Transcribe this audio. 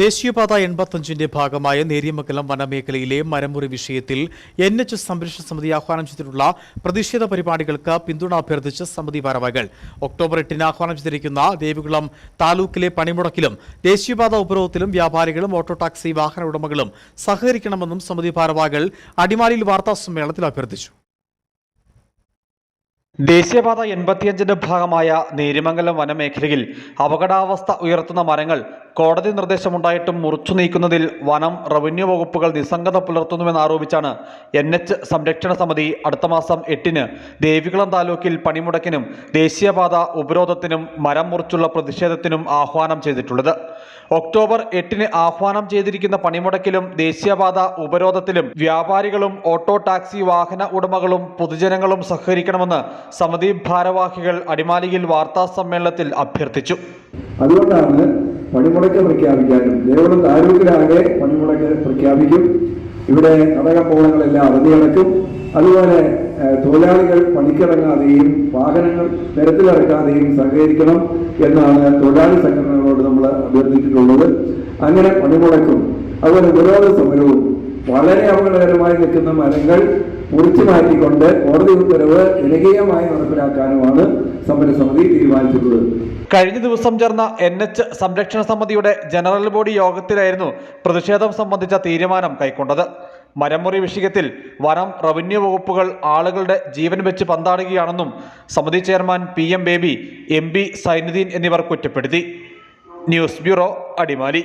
ദേശീയപാത എൺപത്തഞ്ചിന്റെ ഭാഗമായ നേര്യമംഗലം വനമേഖലയിലെ മരമുറി വിഷയത്തിൽ എൻ എച്ച് സംരക്ഷണ സമിതി ആഹ്വാനം ചെയ്തിട്ടുള്ള പ്രതിഷേധ പരിപാടികൾക്ക് പിന്തുണ അഭ്യർത്ഥിച്ച് സമിതി ഭാരവാഹികൾ. ഒക്ടോബർ എട്ടിന് ആഹ്വാനം ചെയ്തിരിക്കുന്ന ദേവികുളം താലൂക്കിലെ പണിമുടക്കിലും ദേശീയപാത ഉപരോധത്തിലും വ്യാപാരികളും ഓട്ടോ ടാക്സി വാഹന ഉടമകളും സഹകരിക്കണമെന്നും സമിതി ഭാരവാഹികൾ അടിമാലിയിൽ വാർത്താ സമ്മേളനത്തിൽ അഭ്യർത്ഥിച്ചു. ദേശീയപാത എൺപത്തിയഞ്ചിന്റെ ഭാഗമായ നേരിമംഗലം വനമേഖലയിൽ അപകടാവസ്ഥ ഉയർത്തുന്ന മരങ്ങൾ കോടതി നിർദ്ദേശമുണ്ടായിട്ടും മുറിച്ചു നീക്കുന്നതിൽ വനം റവന്യൂ വകുപ്പുകൾ നിസ്സംഗത പുലർത്തുന്നുവെന്നാരോപിച്ചാണ് എൻ എച്ച് സംരക്ഷണ സമിതി അടുത്ത മാസം എട്ടിന് ദേവികുളം താലൂക്കിൽ പണിമുടക്കിനും ദേശീയപാത ഉപരോധത്തിനും മരം മുറിച്ചുള്ള പ്രതിഷേധത്തിനും ആഹ്വാനം ചെയ്തിട്ടുള്ളത്. ഒക്ടോബർ എട്ടിന് ആഹ്വാനം ചെയ്തിരിക്കുന്ന പണിമുടക്കിലും ദേശീയപാത ഉപരോധത്തിലും വ്യാപാരികളും ഓട്ടോ ടാക്സി വാഹന ഉടമകളും പൊതുജനങ്ങളും സഹകരിക്കണമെന്ന് സമിതി ഭാരവാഹികൾ അടിമാലിയിൽ വാർത്താ സമ്മേളനത്തിൽ അഭ്യർത്ഥിച്ചു. അതുകൊണ്ടാണ് പണിമുടക്ക് പ്രഖ്യാപിക്കാനും ദേവളം താലൂക്കിലാകെ പണിമുടക്ക് പ്രഖ്യാപിക്കും. ഇവിടെ കടകമ്പോളങ്ങളെല്ലാം അവധിയടക്കും അതുപോലെ തൊഴിലാളികൾ പണിക്കിറങ്ങാതെയും വാഹനങ്ങൾ നിരത്തിലിറക്കാതെയും സഹകരിക്കണം എന്നാണ് തൊഴിലാളി സംഘടനകളോട് നമ്മൾ അഭ്യർത്ഥിച്ചിട്ടുള്ളത്. അങ്ങനെ പണിമുടക്കും. അതുപോലെ വിരോധ സമരവും വളരെ അപകടകരമായി നിൽക്കുന്ന മരങ്ങൾ മുറിച്ചു മാറ്റിക്കൊണ്ട് കോടതി ഉത്തരവ് ജനകീയമായി നടപ്പിലാക്കാനുമാണ് സമരസമിതി തീരുമാനിച്ചിട്ടുള്ളത്. കഴിഞ്ഞ ദിവസം ചേർന്ന എൻ എച്ച് സംരക്ഷണ സമിതിയുടെ ജനറൽ ബോഡി യോഗത്തിലായിരുന്നു പ്രതിഷേധം സംബന്ധിച്ച തീരുമാനം കൈക്കൊണ്ടത്. മരമുറി വിഷയത്തിൽ വനം റവന്യൂ വകുപ്പുകൾ ആളുകളുടെ ജീവൻ വെച്ച് പന്താടുകയാണെന്നും സമിതി chairman P M Baby M P Sainudheen എന്നിവർ കുറ്റപ്പെടുത്തി. News bureau Adimali.